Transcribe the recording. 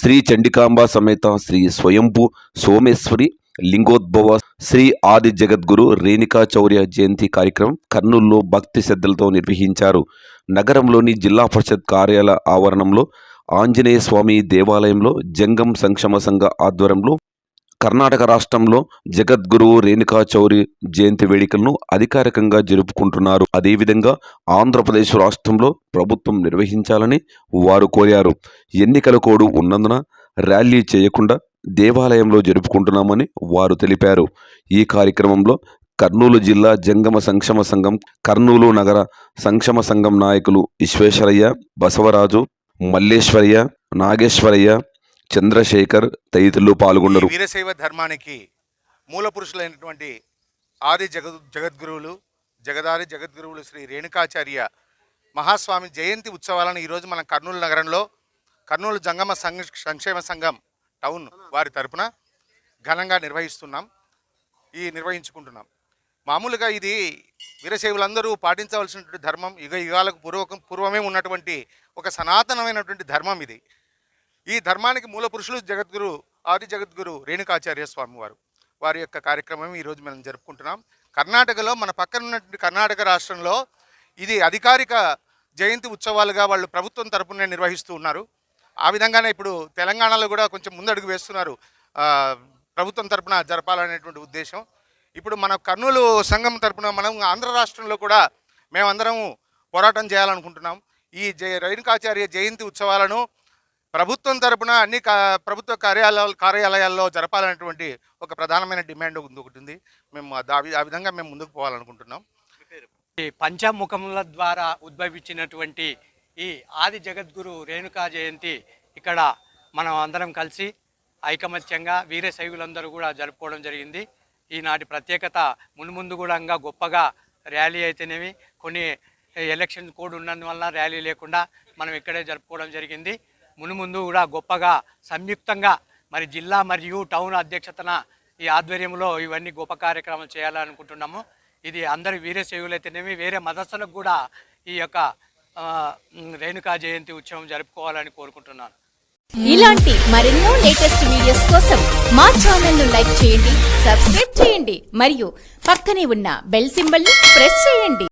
శ్రీ చండికాంబ సమేత శ్రీ స్వయంభూ సోమేశ్వరి లింగోద్భవ శ్రీ ఆది జగద్గురు రేణికాచౌర్య జయంతి కార్యక్రమం కర్నూలులో భక్తి శ్రద్ధలతో నిర్వహించారు. నగరంలోని జిల్లా పరిషత్ కార్యాలయ ఆవరణంలో ఆంజనేయ స్వామి దేవాలయంలో జంగం సంక్షేమ సంఘ ఆధ్వర్యంలో కర్ణాటక రాష్ట్రంలో జగద్గురువు రేణుకా చౌరి జయంతి వేడుకలను అధికారికంగా జరుపుకుంటున్నారు. అదేవిధంగా ఆంధ్రప్రదేశ్ రాష్ట్రంలో ప్రభుత్వం నిర్వహించాలని వారు కోరారు. ఎన్నికల కోడ్ ఉన్నందున ర్యాలీ చేయకుండా దేవాలయంలో జరుపుకుంటున్నామని వారు తెలిపారు. ఈ కార్యక్రమంలో కర్నూలు జిల్లా జంగమ సంక్షేమ సంఘం కర్నూలు నగర సంక్షేమ సంఘం నాయకులు విశ్వేశ్వరయ్య బసవరాజు మల్లేశ్వరయ్య నాగేశ్వరయ్య చంద్రశేఖర్ తదితరులు పాల్గొన్నారు. వీరశైవ ధర్మానికి మూల పురుషులైనటువంటి ఆది జగద్ జగద్గురువులు జగదాది జగద్గురువులు శ్రీ రేణుకాచార్య మహాస్వామి జయంతి ఉత్సవాలను ఈరోజు మనం కర్నూలు నగరంలో కర్నూలు జంగమ సంఘ సంక్షేమ సంఘం టౌన్ వారి తరపున ఘనంగా నిర్వహిస్తున్నాం. ఈ నిర్వహించుకుంటున్నాం. మామూలుగా ఇది వీరశైవులందరూ పాటించవలసినటువంటి ధర్మం యుగ యుగాలకు పూర్వకం పూర్వమే ఉన్నటువంటి ఒక సనాతనమైనటువంటి ధర్మం ఇది. ఈ ధర్మానికి మూల పురుషులు జగద్గురు ఆది జగద్గురు రేణుకాచార్య స్వామి వారు. వారి యొక్క కార్యక్రమం ఈరోజు మనం జరుపుకుంటున్నాం. కర్ణాటకలో మన పక్కన ఉన్నటువంటి కర్ణాటక రాష్ట్రంలో ఇది అధికారిక జయంతి ఉత్సవాలుగా వాళ్ళు ప్రభుత్వం తరపునే నిర్వహిస్తూ ఉన్నారు. ఆ విధంగానే ఇప్పుడు తెలంగాణలో కూడా కొంచెం ముందడుగు వేస్తున్నారు. ప్రభుత్వం తరపున జరపాలనేటువంటి ఉద్దేశం. ఇప్పుడు మన కర్నూలు సంఘం తరపున మనం ఆంధ్ర రాష్ట్రంలో కూడా మేమందరం పోరాటం చేయాలనుకుంటున్నాం. ఈ జయ రేణుకాచార్య జయంతి ఉత్సవాలను ప్రభుత్వం తరపున అన్ని ప్రభుత్వ కార్యాలయాలు కార్యాలయాల్లో జరపాలనేటువంటి ఒక ప్రధానమైన డిమాండ్ ఉంది ఒకటి ఉంది. మేము ఆ విధంగా మేము ముందుకు పోవాలనుకుంటున్నాం. ఈ పంచముఖముల ద్వారా ఉద్భవించినటువంటి ఈ ఆది జగద్గురు రేణుకా జయంతి ఇక్కడ మనం అందరం కలిసి ఐకమత్యంగా వీరశైవులందరూ కూడా జరుపుకోవడం జరిగింది. ఈనాటి ప్రత్యేకత మున్ముందు కూడా ఇంకా గొప్పగా ర్యాలీ అయితేనేమి కొన్ని ఎలక్షన్ కోడ్ ఉన్నందువల్ల ర్యాలీ లేకుండా మనం ఇక్కడే జరుపుకోవడం జరిగింది. మునుముందు కూడా గొప్పగా సంయుక్తంగా మరి జిల్లా మరియు టౌన్ అధ్యక్షతన ఈ ఆధ్వర్యంలో ఇవన్నీ గొప్ప కార్యక్రమాలు చేయాలనుకుంటున్నాము. ఇది అందరి వీరశైవులైతేనేమి వేరే మదస్సులకు కూడా ఈ యొక్క రేణుకా జయంతి ఉత్సవం జరుపుకోవాలని కోరుకుంటున్నాను. ఇలాంటి మరెన్నో లేటెస్ట్ వీడియోస్ కోసం మా ఛానల్ను లైక్ చేయండి సబ్స్క్రైబ్ చేయండి మరియు పక్కనే ఉన్న బెల్ సింబల్ని ప్రెస్ చేయండి.